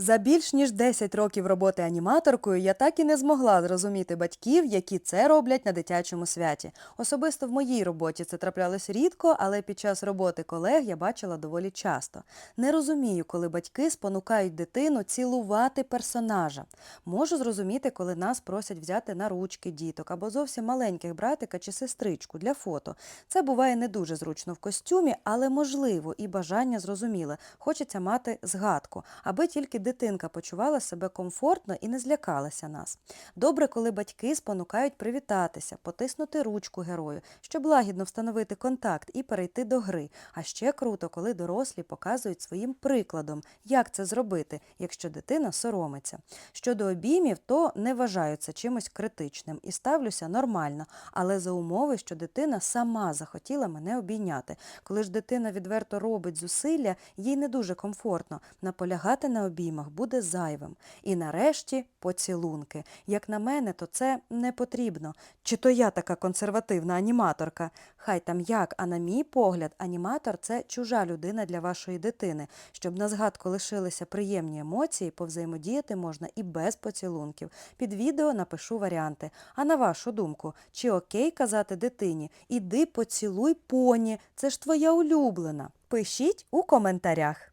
За більш ніж 10 років роботи аніматоркою я так і не змогла зрозуміти батьків, які це роблять на дитячому святі. Особисто в моїй роботі це траплялось рідко, але під час роботи колег я бачила доволі часто. Не розумію, коли батьки спонукають дитину цілувати персонажа. Можу зрозуміти, коли нас просять взяти на ручки діток або зовсім маленьких братика чи сестричку для фото. Це буває не дуже зручно в костюмі, але можливо і бажання зрозуміле. Хочеться мати згадку, аби тільки дитинка почувала себе комфортно і не злякалася нас. Добре, коли батьки спонукають привітатися, потиснути ручку герою, щоб лагідно встановити контакт і перейти до гри. А ще круто, коли дорослі показують своїм прикладом, як це зробити, якщо дитина соромиться. Щодо обіймів, то не вважаю це чимось критичним і ставлюся нормально, але за умови, що дитина сама захотіла мене обійняти. Коли ж дитина відверто робить зусилля, їй не дуже комфортно. Наполягати на обіймах буде зайвим. І нарешті поцілунки. Як на мене, то це не потрібно. Чи то я така консервативна аніматорка? Хай там як, а на мій погляд, аніматор це чужа людина для вашої дитини. Щоб на згадку лишилися приємні емоції, повзаємодіяти можна і без поцілунків. Під відео напишу варіанти. А на вашу думку, чи окей казати дитині Іди поцілуй поні, це ж твоя улюблена? Пишіть у коментарях.